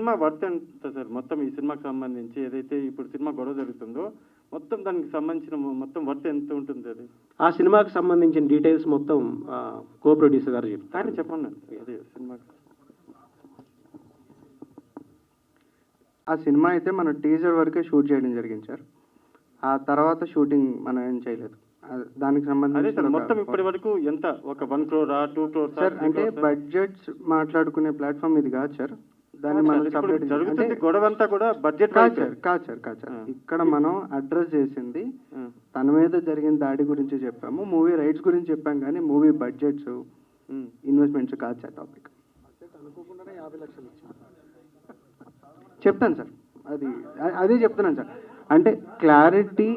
Cinema worth ఎంత sir. మొత్తం ఈ సినిమాకి సంబంధించి ఏదైతే ఇప్పుడు సినిమా గొడవ జరుగుతుందో మొత్తం దానికి సంబంధించిన మొత్తం వర్త్ ఎంత ఉంటుంది అది? ఆ సినిమాకి సంబంధించిన డీటెయిల్స్ మొత్తం కో ప్రొడ్యూసర్ గారు చెప్తారు. కానీ చెప్పండి. అదే సినిమాకి. ఆ సినిమా అయితే మనం టీజర్ వరకే షూట్ చేయడం జరిగింది సార్. ఆ తర్వాత షూటింగ్ మనం ఏం చేయలేదు. దానికి సంబంధించి మొత్తం ఇప్పటి వరకు ఎంత? ఒక one crore two crore sir అంటే బడ్జెట్స్ మాట్లాడుకునే ప్లాట్ఫామ్ ఇది కాదు సార్. దాన్ని మనం సపరేట్ జరుగుతుంది గొడవ అంతా కూడా బడ్జెట్ కాదు సార్ కాదు. సార్ కాదు సార్. ఇక్కడ మనం అడ్రస్ చేసింది తన మీద జరిగిన దాడి గురించి చెప్పాము మూవీ రైట్స్ గురించి చెప్పాం కానీ మూవీ బడ్జెట్స్ ఇన్వెస్ట్మెంట్స్ కాదు సార్ టాపిక్ చెప్తాను సార్. అది అదే చెప్తున్నాను సార్. అంటే క్లారిటీ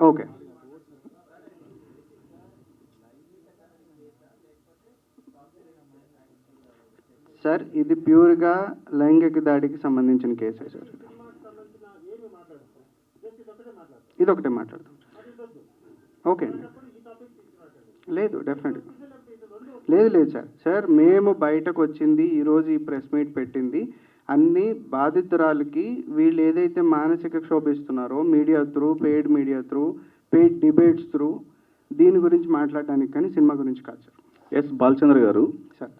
ఓకే. సార్ ఇది ప్యూర్గా లైంగిక దాడికి సంబంధించిన కేసే సార్ ఇది. ఒకటే మాట్లాడదాం ఓకే అండి. లేదు డెఫినెట్ లేదు లేదు సార్. సార్ మేము బయటకు వచ్చింది ఈరోజు ఈ ప్రెస్ మీట్ పెట్టింది. అన్ని బాధితురాలకి వీళ్ళు ఏదైతే మానసిక క్షోభిస్తున్నారో media through paid media through paid debates through దీని గురించి మాట్లాడడానికి కానీ సినిమా గురించి కాదు సార్. ఎస్ బాలచంద్ర గారు. సార్.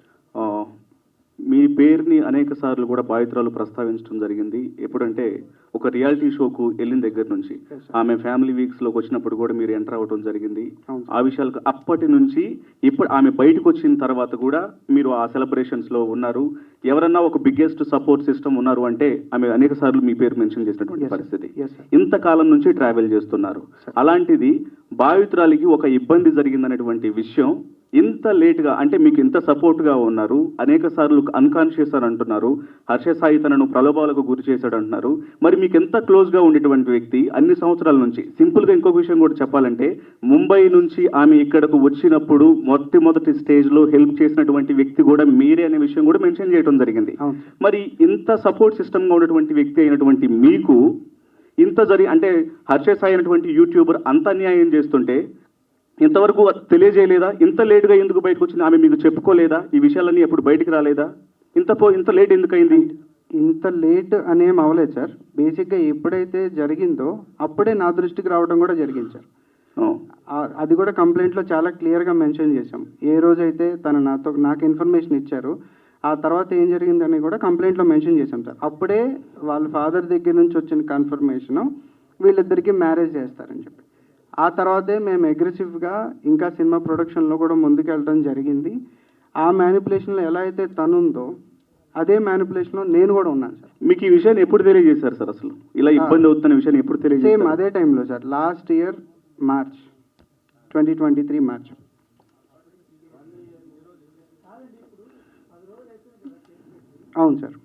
మీ పేరుని అనేక సార్లు కూడా బాధితురాలు ప్రస్తావించడం జరిగింది ఎప్పుడంటే ఒక రియాలిటీ షోకు వెళ్ళిన దగ్గర నుంచి. ఆమె ఫ్యామిలీ వీక్స్లోకి వచ్చినప్పుడు కూడా మీరు ఎంటర్ అవ్వడం జరిగింది ఆ విషయాలకు అప్పటి నుంచి ఇప్పుడు ఆమె బయటకు వచ్చిన తర్వాత కూడా మీరు ఆ సెలబ్రేషన్స్లో ఉన్నారు ఎవరన్నా ఒక బిగ్గెస్ట్ సపోర్ట్ సిస్టమ్ ఉన్నారు అంటే ఆమె అనేక సార్లు మీ పేరు మెన్షన్ చేసినటువంటి. పరిస్థితి sir. ఇంతకాలం నుంచి ట్రావెల్ చేస్తున్నారు. అలాంటిది బాధితురాలికి ఒక ఇబ్బంది జరిగిందనేటువంటి విషయం ఇంత లేట్గా అంటే మీకు ఇంత సపోర్ట్గా ఉన్నారు అనేక సార్లు అన్కాన్షియస్ అని అంటున్నారు హర్ష సాయి తనను ప్రలోభాలకు గురి చేశాడు అంటున్నారు. మరి మీకు ఎంత క్లోజ్గా ఉండేటువంటి వ్యక్తి అన్ని సంవత్సరాల నుంచి? సింపుల్గా ఇంకొక విషయం కూడా చెప్పాలంటే ముంబై నుంచి ఆమె ఇక్కడకు వచ్చినప్పుడు మొట్టమొదటి స్టేజ్లో హెల్ప్ చేసినటువంటి వ్యక్తి కూడా మీరే అనే విషయం కూడా మెన్షన్ చేయడం జరిగింది. మరి ఇంత సపోర్ట్ సిస్టమ్గా ఉన్నటువంటి వ్యక్తి అయినటువంటి మీకు ఇంత జరి అంటే హర్ష సాయి అయినటువంటి యూట్యూబర్ అంత అన్యాయం చేస్తుంటే ఇంతవరకు తెలియజేయలేదా? ఇంత లేటుగా ఎందుకు బయటకు వచ్చింది? ఆమె మీకు చెప్పుకోలేదా? ఈ విషయాలన్నీ ఎప్పుడు బయటికి రాలేదా? ఇంత పో ఇంత లేట్ ఎందుకు అయింది ఇంత లేట్ అనేం అవ్వలేదు సార్. బేసిక్గా ఎప్పుడైతే జరిగిందో అప్పుడే నా దృష్టికి రావడం కూడా జరిగింది సార్. అది కూడా కంప్లైంట్లో చాలా క్లియర్గా మెన్షన్ చేశాం. ఏ రోజైతే తను నాతో నాకు ఇన్ఫర్మేషన్ ఇచ్చారు ఆ తర్వాత ఏం జరిగిందని కూడా కంప్లైంట్లో మెన్షన్ చేశాం సార్. అప్పుడే వాళ్ళ ఫాదర్ దగ్గర నుంచి వచ్చిన కన్ఫర్మేషను వీళ్ళిద్దరికీ మ్యారేజ్ చేస్తారని చెప్పి. ఆ తర్వాతే మేము అగ్రెసివ్గా ఇంకా సినిమా ప్రొడక్షన్లో కూడా ముందుకెళ్ళడం జరిగింది. ఆ మ్యానిపులేషన్లో ఎలా అయితే తను ఉందో అదే మ్యానిపులేషన్లో నేను కూడా ఉన్నాను సార్. మీకు ఈ విషయాన్ని ఎప్పుడు తెలియజేశారు సార్ అసలు? ఇలా ఇబ్బంది అవుతున్న విషయాన్ని ఎప్పుడు సేమ్ తెలియజేశారు అదే టైంలో sir. Last year March twenty twenty three March అవును సార్.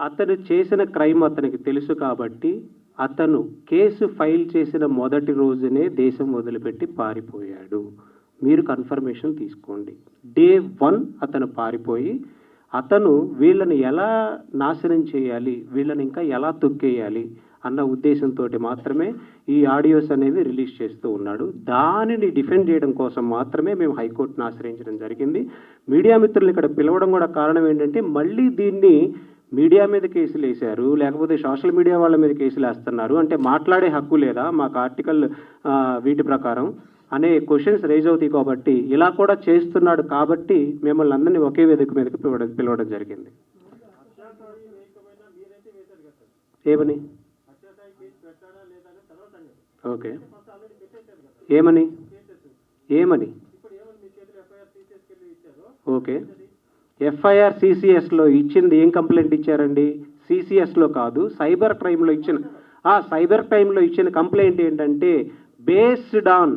అతను చేసిన క్రైమ్ అతనికి తెలుసు కాబట్టి అతను కేసు ఫైల్ చేసిన మొదటి రోజునే దేశం వదిలిపెట్టి పారిపోయాడు. మీరు కన్ఫర్మేషన్ తీసుకోండి. డే వన్ అతను పారిపోయి అతను వీళ్ళని ఎలా నాశనం చేయాలి వీళ్ళని ఇంకా ఎలా తొక్కేయాలి అన్న ఉద్దేశంతో మాత్రమే ఈ ఆడియోస్ అనేవి రిలీజ్ చేస్తూ ఉన్నాడు. దానిని డిఫెండ్ చేయడం కోసం మాత్రమే మేము హైకోర్టును ఆశ్రయించడం జరిగింది. మీడియా మిత్రులు ఇక్కడ పిలవడం కూడా కారణం ఏంటంటే మళ్ళీ దీన్ని మీడియా మీద కేసులు వేశారు లేకపోతే సోషల్ మీడియా వాళ్ళ మీద కేసులు వేస్తున్నారు అంటే మాట్లాడే హక్కు లేదా మాకు ఆర్టికల్ వీటి ప్రకారం అనే క్వశ్చన్స్ రైజ్ అవుతాయి కాబట్టి ఇలా కూడా చేస్తున్నాడు కాబట్టి మిమ్మల్ని అందరినీ ఒకే వేదిక మీదకి పిలవడం పిలవడం జరిగింది. ఏమని? ఓకే. ఏమని? ఏమని? ఓకే. ఎఫ్ఐఆర్ సిసిఎస్లో ఇచ్చింది ఏం కంప్లైంట్ ఇచ్చారండి? సిసిఎస్లో కాదు సైబర్ క్రైమ్లో ఇచ్చిన ఆ సైబర్ క్రైమ్లో ఇచ్చిన కంప్లైంట్ ఏంటంటే బేస్డ్ ఆన్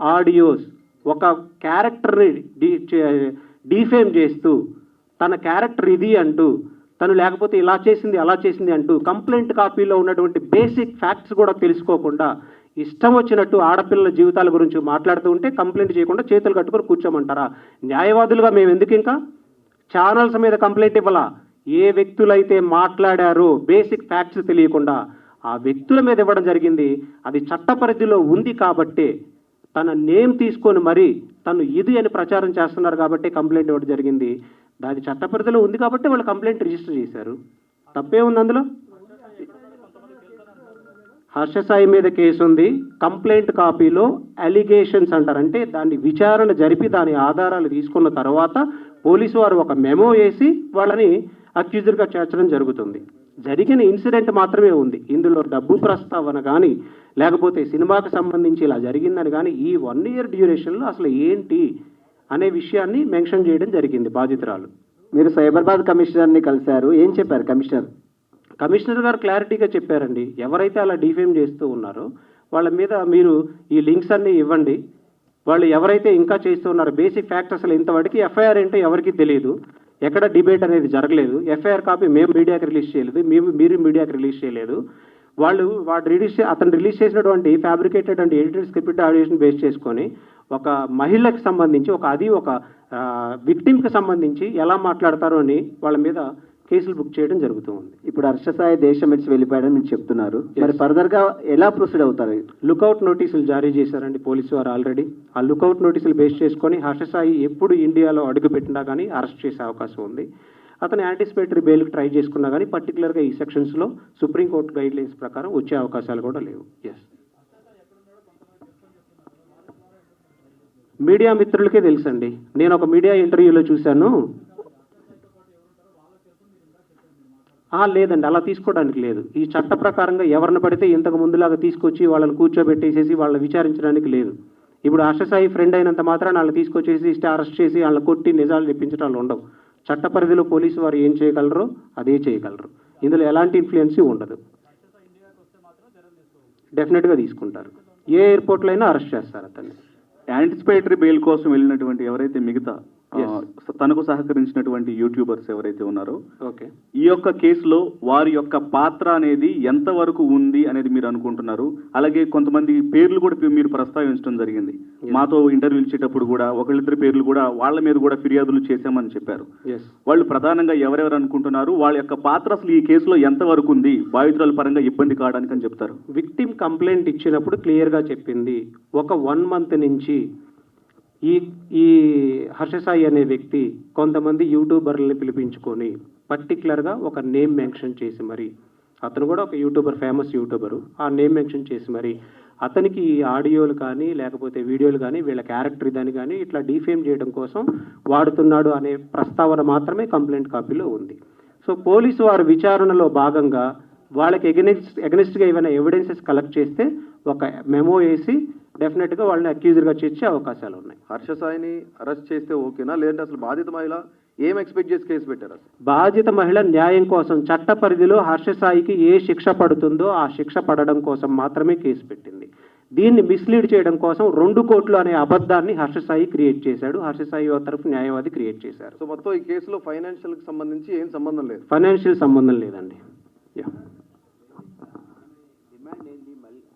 ఆడియోస్ ఒక క్యారెక్టర్ని డిఫేమ్ డీఫేమ్ చేస్తూ తన క్యారెక్టర్ ఇది అంటూ తను లేకపోతే ఇలా చేసింది అలా చేసింది అంటూ కంప్లైంట్ కాపీలో ఉన్నటువంటి బేసిక్ ఫ్యాక్ట్స్ కూడా తెలుసుకోకుండా ఇష్టం వచ్చినట్టు ఆడపిల్లల జీవితాల గురించి మాట్లాడుతూ ఉంటే కంప్లైంట్ చేయకుండా చేతులు కట్టుకొని కూర్చోమంటారా? న్యాయవాదులుగా మేము ఎందుకు ఇంకా ఛానల్స్ మీద కంప్లైంట్ ఇవ్వాలా? ఏ వ్యక్తులైతే మాట్లాడారో బేసిక్ ఫ్యాక్ట్స్ తెలియకుండా ఆ వ్యక్తుల మీద ఇవ్వడం జరిగింది. అది చట్ట పరిధిలో ఉంది కాబట్టే తన నేమ్ తీసుకొని మరి తను ఇది అని ప్రచారం చేస్తున్నారు కాబట్టి కంప్లైంట్ ఇవ్వడం జరిగింది. దాని చట్ట పరిధిలో ఉంది కాబట్టి వాళ్ళు కంప్లైంట్ రిజిస్టర్ చేశారు. తప్పే ఉంది అందులో? హర్ష సాయి మీద కేసు ఉంది. కంప్లైంట్ కాపీలో అలిగేషన్స్ అంటారు. అంటే దాన్ని విచారణ జరిపి దాని ఆధారాలు తీసుకున్న తర్వాత పోలీసు వారు ఒక మెమో వేసి వాళ్ళని అక్యూజర్గా చేర్చడం జరుగుతుంది. జరిగిన ఇన్సిడెంట్ మాత్రమే ఉంది. ఇందులో డబ్బు ప్రస్తావన కానీ లేకపోతే సినిమాకి సంబంధించి ఇలా జరిగిందని కానీ ఈ వన్ ఇయర్ డ్యూరేషన్లో అసలు ఏంటి అనే విషయాన్ని మెన్షన్ చేయడం జరిగింది బాధితురాలు. మీరు సైబరాబాద్ కమిషనర్ని కలిశారు. ఏం చెప్పారు కమిషనర్? కమిషనర్ గారు క్లారిటీగా చెప్పారండి. ఎవరైతే అలా డిఫేమ్ చేస్తూ ఉన్నారో వాళ్ళ మీద మీరు ఈ లింక్స్ అన్ని ఇవ్వండి. వాళ్ళు ఎవరైతే ఇంకా చేస్తున్నారో బేసిక్ ఫ్యాక్ట్ అసలు ఇంతవరకు ఎఫ్ఐఆర్ ఏంటో ఎవరికి తెలియదు ఎక్కడ డిబేట్ అనేది జరగలేదు. ఎఫ్ఐఆర్ కాపీ మేము మీడియాకి రిలీజ్ చేయలేదు. మేము మీరు మీడియాకి రిలీజ్ చేయలేదు. వాళ్ళు వాడు రిలీజ్ అతను రిలీజ్ చేసినటువంటి fabricated and edited script audition base చేసుకొని ఒక మహిళకి సంబంధించి ఒక అది ఒక విక్టిమ్కి సంబంధించి ఎలా మాట్లాడతారో అని వాళ్ళ మీద కేసులు బుక్ చేయడం జరుగుతూ ఉంది. ఇప్పుడు హర్ష సాయి దేశం విడిచి వెళ్ళిపోయాడని మీరు చెప్తున్నారు. మరి ఫర్దర్గా ఎలా ప్రొసీడ్ అవుతారు? లుకౌట్ నోటీసులు జారీ చేశారండి పోలీసు వారు ఆల్రెడీ. ఆ లుకౌట్ నోటీసులు బేస్ చేసుకొని హర్షసాయి ఎప్పుడు ఇండియాలో అడుగుపెట్టినా కానీ అరెస్ట్ చేసే అవకాశం ఉంది. అతను యాంటిసిపేటరీ బెయిల్కి ట్రై చేసుకున్నా కానీ పర్టికులర్గా ఈ సెక్షన్స్లో సుప్రీంకోర్టు గైడ్ లైన్స్ ప్రకారం వచ్చే అవకాశాలు కూడా లేవు. ఎస్ మీడియా మిత్రులకే తెలుసండి. నేను ఒక మీడియా ఇంటర్వ్యూలో చూశాను ఆ, లేదండి అలా తీసుకోవడానికి లేదు. ఈ చట్ట ప్రకారంగా ఎవరిని పడితే ఇంతకు ముందులాగా తీసుకొచ్చి వాళ్ళని కూర్చోబెట్టేసేసి వాళ్ళని విచారించడానికి లేదు. ఇప్పుడు హర్షసాయి ఫ్రెండ్ అయినంత మాత్రం వాళ్ళని తీసుకొచ్చేసి ఇష్ట అరెస్ట్ చేసి వాళ్ళని కొట్టి నిజాలు చెప్పించడాలు ఉండవు. చట్ట పరిధిలో పోలీసు వారు ఏం చేయగలరో అదే చేయగలరు. ఇందులో ఎలాంటి ఇన్ఫ్లుయెన్స్ ఉండదు. డెఫినెట్గా తీసుకుంటారు. ఏ ఎయిర్పోర్ట్లో అయినా అరెస్ట్ చేస్తారు అతన్ని. యాంటిసిపేటరీ బెయిల్ కోసం వెళ్ళినటువంటి ఎవరైతే మిగతా తనకు సహకరించినటువంటి యూట్యూబర్స్ ఎవరైతే ఉన్నారో ఓకే. ఈ యొక్క కేసులో వారి యొక్క పాత్ర అనేది ఎంతవరకు ఉంది అనేది మీరు అనుకుంటున్నారు? అలాగే కొంతమంది పేర్లు కూడా మీరు ప్రస్తావించడం జరిగింది. మాతో ఇంటర్వ్యూ ఇచ్చేటప్పుడు కూడా ఒకళ్ళిద్దరి పేర్లు కూడా వాళ్ళ మీద కూడా ఫిర్యాదులు చేశామని చెప్పారు. వాళ్ళు ప్రధానంగా ఎవరెవరు అనుకుంటున్నారు? వాళ్ళ యొక్క పాత్ర అసలు ఈ కేసులో ఎంతవరకు ఉంది? బాధితురాల పరంగా ఇబ్బంది కావడానికి అని చెప్తారు. విక్టిమ్ కంప్లైంట్ ఇచ్చినప్పుడు క్లియర్గా చెప్పింది. ఒక వన్ మంత్ నుంచి ఈ ఈ హర్షసాయి అనే వ్యక్తి కొంతమంది యూట్యూబర్లని పిలిపించుకొని పర్టికులర్గా ఒక నేమ్ మెన్షన్ చేసి మరి అతను కూడా ఒక యూట్యూబర్ ఫేమస్ యూట్యూబరు ఆ నేమ్ మెన్షన్ చేసి మరి అతనికి ఈ ఆడియోలు కానీ లేకపోతే వీడియోలు కానీ వీళ్ళ క్యారెక్టర్ ఇదని కానీ ఇట్లా డీఫేమ్ చేయడం కోసం వాడుతున్నాడు అనే ప్రస్తావన మాత్రమే కంప్లైంట్ కాపీలో ఉంది. సో పోలీసు వారు విచారణలో భాగంగా వాళ్ళకి ఎగనెస్ట్ ఎగనెస్ట్గా ఏమైనా ఎవిడెన్సెస్ కలెక్ట్ చేస్తే ఒక మెమో వేసి డెఫినెట్గా వాళ్ళని అక్యూజర్గా చేర్చే అవకాశాలు ఉన్నాయి. హర్ష సాయిని అరెస్ట్ చేస్తే ఓకేనా లేదంటే అసలు బాధిత మహిళ ఏం ఎక్స్పెక్ట్ చేసి కేసు పెట్టారు బాధిత మహిళ న్యాయం కోసం చట్ట పరిధిలో హర్షసాయికి ఏ శిక్ష పడుతుందో ఆ శిక్ష పడడం కోసం మాత్రమే కేసు పెట్టింది. దీన్ని మిస్లీడ్ చేయడం కోసం రెండు కోట్లు అనే అబద్ధాన్ని హర్షసాయి క్రియేట్ చేశాడు. హర్షసాయి తరఫు న్యాయవాది క్రియేట్ చేశారు. సో మొత్తం ఈ కేసులో ఫైనాన్షియల్ సంబంధించి ఏం సంబంధం లేదు? ఫైనాన్షియల్ సంబంధం లేదండి. యా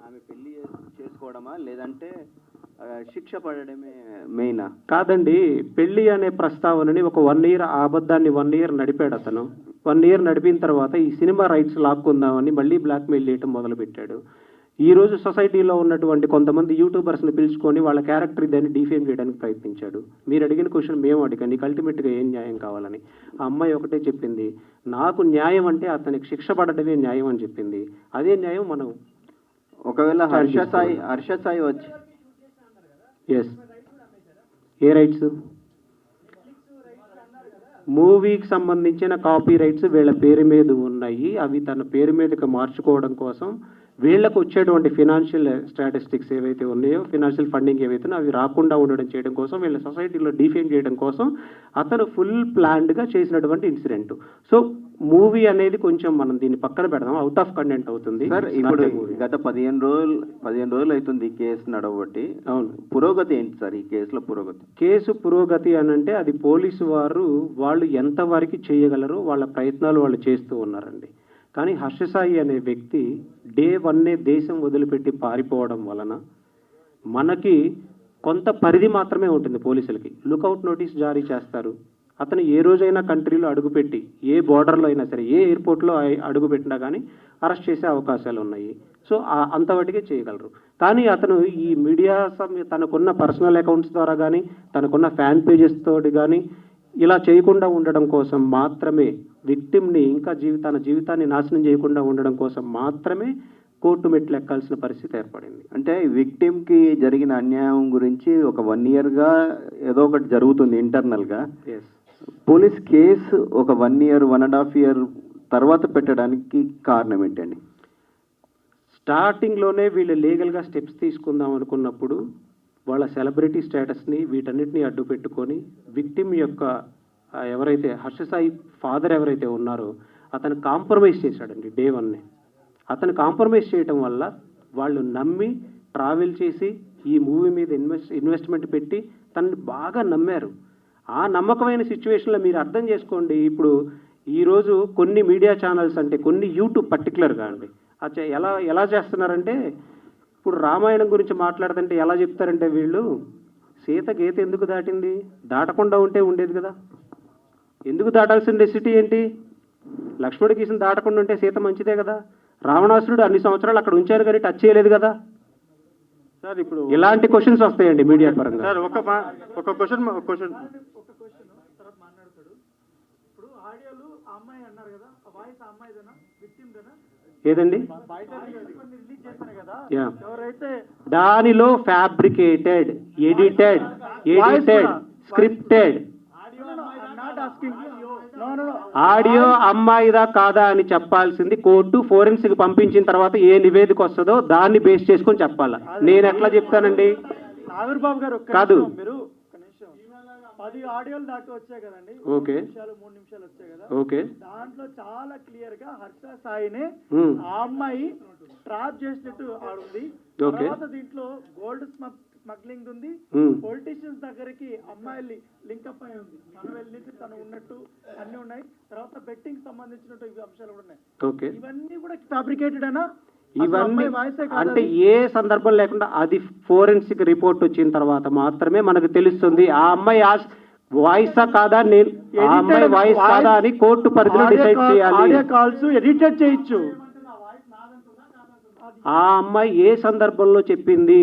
ఆమె పెళ్ళి చేసుకోవడమా? లేదంటే శిక్ష పడడమే మెయిన్ కాదండి పెళ్ళి అనే ప్రస్తావనని ఒక వన్ ఇయర్ ఆ అబద్ధాన్ని వన్ ఇయర్ నడిపాడు అతను. వన్ ఇయర్ నడిపిన తర్వాత ఈ సినిమా రైట్స్ లాక్కుందామని మళ్ళీ బ్లాక్మెయిల్ చేయటం మొదలుపెట్టాడు. ఈ రోజు సొసైటీలో ఉన్నటువంటి కొంతమంది యూట్యూబర్స్ని పిలుచుకొని వాళ్ళ క్యారెక్టర్ దాన్ని డిఫేమ్ చేయడానికి ప్రయత్నించాడు. మీరు అడిగిన క్వశ్చన్ మేము అడిగాం నీకు అల్టిమేట్గా ఏం న్యాయం కావాలని. ఆ అమ్మాయి ఒకటే చెప్పింది నాకు న్యాయం అంటే అతనికి శిక్ష పడటమే న్యాయం అని చెప్పింది. అదే న్యాయం మనం ఒకవేళ హర్ష Charges సాయి కూడా. హర్ష సాయి వచ్చి ఎస్ ఏ రైట్స్ మూవీకి సంబంధించిన కాపీ రైట్స్ వీళ్ళ పేరు మీద ఉన్నాయి. అవి తన పేరు మీదకి మార్చుకోవడం కోసం వీళ్ళకు వచ్చేటువంటి ఫినాన్షియల్ స్టాటిస్టిక్స్ ఏవైతే ఉన్నాయో ఫినాన్షియల్ ఫండింగ్ ఏవైతే అవి రాకుండా ఉండడం చేయడం కోసం వీళ్ళ సొసైటీలో డిఫేమ్ చేయడం కోసం అతను ఫుల్ ప్లాన్డ్గా చేసినటువంటి ఇన్సిడెంట్ సో మూవీ అనేది కొంచెం మనం దీన్ని పక్కన పెడదాం. అవుట్ ఆఫ్ కంటెంట్ అవుతుంది. సార్ ఇప్పుడు. గత పదిహేను రోజులు పదిహేను రోజులు అవుతుంది ఈ కేసు నడవబట్టి. అవును. పురోగతి ఏంటి సార్ ఈ కేసులో పురోగతి? కేసు పురోగతి అని అంటే అది పోలీసు వారు వాళ్ళు ఎంతవరకు చేయగలరో వాళ్ళ ప్రయత్నాలు వాళ్ళు చేస్తూ ఉన్నారండి. కానీ హర్షసాయి అనే వ్యక్తి డే వన్నే దేశం వదిలిపెట్టి పారిపోవడం వలన మనకి కొంత పరిధి మాత్రమే ఉంటుంది పోలీసులకి. లుకౌట్ నోటీస్ జారీ చేస్తారు. అతను ఏ రోజైనా కంట్రీలో అడుగుపెట్టి ఏ బోర్డర్లో అయినా సరే ఏ ఎయిర్పోర్ట్లో అడుగుపెట్టినా కానీ అరెస్ట్ చేసే అవకాశాలు ఉన్నాయి. సో అంతవరకే చేయగలరు. కానీ అతను ఈ మీడియా తనకున్న పర్సనల్ అకౌంట్స్ ద్వారా కానీ తనకున్న ఫ్యాన్ పేజెస్ తోటి కానీ ఇలా చేయకుండా ఉండడం కోసం మాత్రమే విక్టిమ్ని ఇంకా జీవి తన జీవితాన్ని నాశనం చేయకుండా ఉండడం కోసం మాత్రమే కోర్టు మెట్లు ఎక్కాల్సిన పరిస్థితి ఏర్పడింది. అంటే విక్టిమ్కి జరిగిన అన్యాయం గురించి ఒక వన్ ఇయర్గా ఏదో ఒకటి జరుగుతుంది ఇంటర్నల్గా ఎస్ పోలీస్ కేసు ఒక one year one and half year తర్వాత పెట్టడానికి కారణం ఏంటండి? స్టార్టింగ్లోనే వీళ్ళు లీగల్గా స్టెప్స్ తీసుకుందాం అనుకున్నప్పుడు వాళ్ళ సెలబ్రిటీ స్టేటస్ని వీటన్నిటిని అడ్డు పెట్టుకొని విక్టిమ్ యొక్క ఎవరైతే హర్షసాయి ఫాదర్ ఎవరైతే ఉన్నారో అతను కాంప్రమైజ్ చేశాడండి డే వన్నే అతను కాంప్రమైజ్ చేయటం వల్ల వాళ్ళు నమ్మి ట్రావెల్ చేసి ఈ మూవీ మీద ఇన్వెస్ట్ ఇన్వెస్ట్మెంట్ పెట్టి తనని బాగా నమ్మారు. ఆ నమ్మకమైన సిచ్యువేషన్లో మీరు అర్థం చేసుకోండి. ఇప్పుడు ఈరోజు కొన్ని మీడియా ఛానల్స్ అంటే కొన్ని యూట్యూబ్ పర్టికులర్గా అండి. అచ్చా ఎలా ఎలా చేస్తున్నారంటే ఇప్పుడు రామాయణం గురించి మాట్లాడుతుంటే ఎలా చెప్తారంటే వీళ్ళు సీత గీత ఎందుకు దాటింది? దాటకుండా ఉంటే ఉండేది కదా. ఎందుకు దాటాల్సిన రెసిటీ ఏంటి? లక్ష్మణుడి గీసిన దాటకుండా ఉంటే సీత మంచిదే కదా. రావణాసురుడు అన్ని సంవత్సరాలు అక్కడ ఉంచారు కానీ టచ్ చేయలేదు కదా. సార్ ఇప్పుడు ఇలాంటి క్వశ్చన్స్ వస్తాయండి మీడియా పరంగా. సార్ ఒక ఒక క్వశ్చన్ క్వశ్చన్ ఏదండి? దానిలో fabricated edited edited scripted audio అమ్మాయిదా కాదా అని చెప్పాల్సింది కోర్టు ఫోరెన్సిక్ పంపించిన తర్వాత ఏ నివేదిక వస్తుందో దాన్ని బేస్ చేసుకొని చెప్పాలా? నేను ఎట్లా చెప్తానండి? ఆవిర్బాబు గారు కాదు. పది ఆడియోలు దాకా వచ్చాయి కదండి. ఓకే. నిమిషాలు మూడు నిమిషాలు వచ్చాయి కదా. ఓకే. దాంట్లో చాలా క్లియర్గా హర్ష సాయిని. ఆ అమ్మాయి ట్రాప్ చేసినట్టు ఆడుంది. తర్వాత దీంట్లో గోల్డ్ స్మగ్లింగ్ ఉంది. పొలిటీషియన్స్ దగ్గరికి అమ్మాయిలు లింకప్ అయి ఉంది. మనం వెళ్ళి తను ఉన్నట్టు అన్ని ఉన్నాయి. తర్వాత బెట్టింగ్ సంబంధించినట్టు ఇవి అంశాలు కూడా ఉన్నాయి. ఇవన్నీ కూడా ఫ్యాబ్రికేటెడ్ అనా ఇవన్నీ అంటే? ఏ సందర్భం లేకుండా అది ఫోరెన్సిక్ రిపోర్ట్ వచ్చిన తర్వాత మాత్రమే మనకు తెలుస్తుంది. ఆ అమ్మాయి వాయిసా కాదా? నేను ఆ అమ్మాయి వాయిస్ కాదా అని కోర్టు పరిధిలో డిసైడ్ చేయాలి. కాల్స్ ఎడిటెడ్ చేయొచ్చు. ఆ అమ్మాయి ఏ సందర్భంలో చెప్పింది?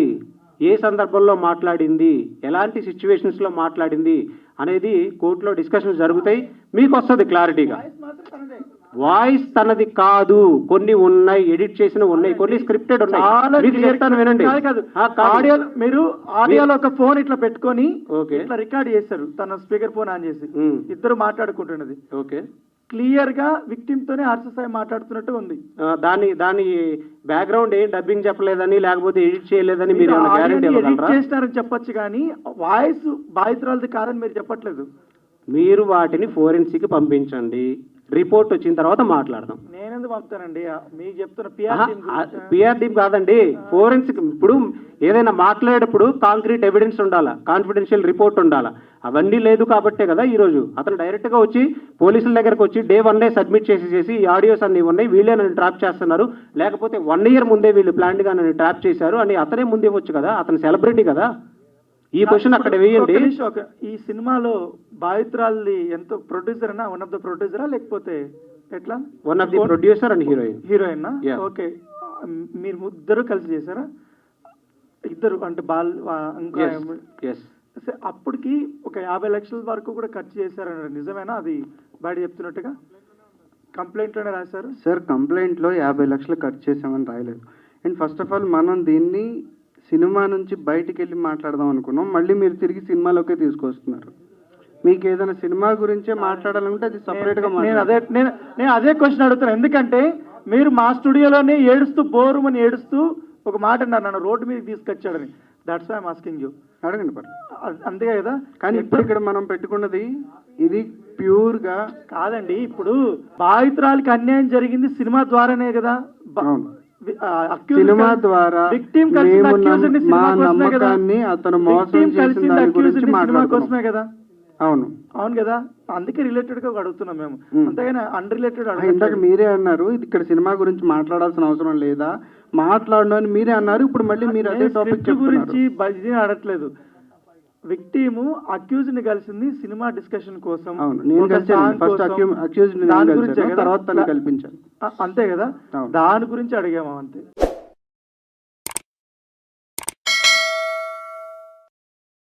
ఏ సందర్భంలో మాట్లాడింది ఎలాంటి సిచ్యువేషన్స్లో మాట్లాడింది అనేది కోర్టులో డిస్కషన్స్ జరుగుతాయి. మీకు వస్తుంది క్లారిటీగా. వాయిస్ తనది కాదు. కొన్ని ఉన్నాయి ఎడిట్ చేసిన ఉన్నాయి కొన్ని స్క్రిప్టెడ్ ఉన్నాయి. వినండి. ఆడియో మీరు ఆడియోలో ఒక ఫోన్ ఇట్లా పెట్టుకొని. ఇట్లా రికార్డ్ చేశారు తన స్పీకర్ ఫోన్ ఆన్ చేసి. ఇద్దరు మాట్లాడుకుంటున్నది. ఓకే. క్లియర్గా విక్టిమ్ తోనే హర్ష సాయి మాట్లాడుతున్నట్టు ఉంది. దాని దాని బ్యాక్గ్రౌండ్ ఏం డబ్బింగ్ చెప్పలేదని లేకపోతే ఎడిట్ చేయలేదని మీరు ఎడిట్ చేసినారని చెప్పొచ్చు కానీ వాయిస్ బాధితురాలది కాదని మీరు చెప్పట్లేదు. మీరు వాటిని ఫోరెన్సిక్ పంపించండి. రిపోర్ట్ వచ్చిన తర్వాత మాట్లాడదాం. నేనెందుకు పంపుతానండి? మీకు చెప్తున్న పిఆర్ టీమ్ కాదండి. ఫోరెన్సిక్ ఇప్పుడు ఏదైనా మాట్లాడేటప్పుడు కాంక్రీట్ ఎవిడెన్స్ ఉండాలా? కాన్ఫిడెన్షియల్ రిపోర్ట్ ఉండాలా? అవన్నీ లేదు కాబట్టే కదా ఈ రోజు అతను డైరెక్ట్గా వచ్చి పోలీసుల దగ్గరకు వచ్చి డే వన్ డే సబ్మిట్ చేసి చేసి ఈ ఆడియోస్ అన్ని ఉన్నాయి. వీళ్ళే నన్ను ట్రాప్ చేస్తున్నారు. లేకపోతే వన్ ఇయర్ ముందే వీళ్ళు ప్లాన్గా నన్ను ట్రాప్ చేశారు అని అతనే ముందే వచ్చు కదా? అతను సెలబ్రిటీ కదా? ఈ క్వశ్చన్ అక్కడ వేయండి. ఈ సినిమాలో బాధితురాలి ఎంతో ప్రొడ్యూసర్ అన్నా వన్ ఆఫ్ ద ప్రొడ్యూసరా లేకపోతే ఎట్లా? One of the producer and heroine? Heroine. Okay. మీరు ఇద్దరు కలిసి చేశారా? ఇద్దరు అంటే బాల్ అప్పటికి ఒక యాభై లక్షల వరకు కూడా ఖర్చు చేశారన్నారు. నిజమేనా అది? బయట చెప్తున్నట్టుగా? కంప్లైంట్లోనే రాశారు? సార్ కంప్లైంట్లో యాభై లక్షలు ఖర్చు చేసామని రాయలేదు. అండ్ ఫస్ట్ ఆఫ్ ఆల్ మనం దీన్ని సినిమా నుంచి బయటికి వెళ్ళి మాట్లాడదాం అనుకున్నాం. మళ్ళీ మీరు తిరిగి సినిమాలోకే తీసుకొస్తున్నారు. మీకు ఏదైనా సినిమా గురించే మాట్లాడాలంటే అది సపరేట్గా నేను అదే నేను నేను అదే క్వశ్చన్ అడుగుతున్నాను ఎందుకంటే మీరు మా స్టూడియోలోనే ఏడుస్తూ బోరుమని ఏడుస్తూ ఒక మాట అన్నారు. నన్ను రోడ్డు మీద తీసుకొచ్చాడని. దట్స్ వై ఆస్కింగ్ యూ అడగండి పర్లేదు. అంతే కదా. కానీ ఇప్పుడు ఇక్కడ మనం పెట్టుకున్నది ఇది ప్యూర్గా కాదండి ఇప్పుడు బాధితురాలకి అన్యాయం జరిగింది సినిమా ద్వారానే కదా. సినిమా ద్వారా మా కోసమే కదా. నమ్మకాన్ని అతను మోసం చేసిన దాని గురించి కదా. అవును. అవును కదా? అందుకే రిలేటెడ్గా అడుగుతున్నాం మేము. అంతేగాని అన్రిలేటెడ్ ఆ, ఇందాక మీరే అన్నారు ఇది ఇక్కడ సినిమా గురించి మాట్లాడాల్సిన అవసరం లేదా? మాట్లాడను అని మీరే అన్నారు ఇప్పుడు మళ్ళీ మీరు అదే టాపిక్ గురించి అడగట్లేదు. విక్టీము అక్యూజ్ని కలిసింది సినిమా డిస్కషన్ కోసం. నేను కలిసాను ఫస్ట్ కలిసాను? తర్వాత తను కల్పించాను. అంతే కదా. దాని గురించి అడిగాము అంతే?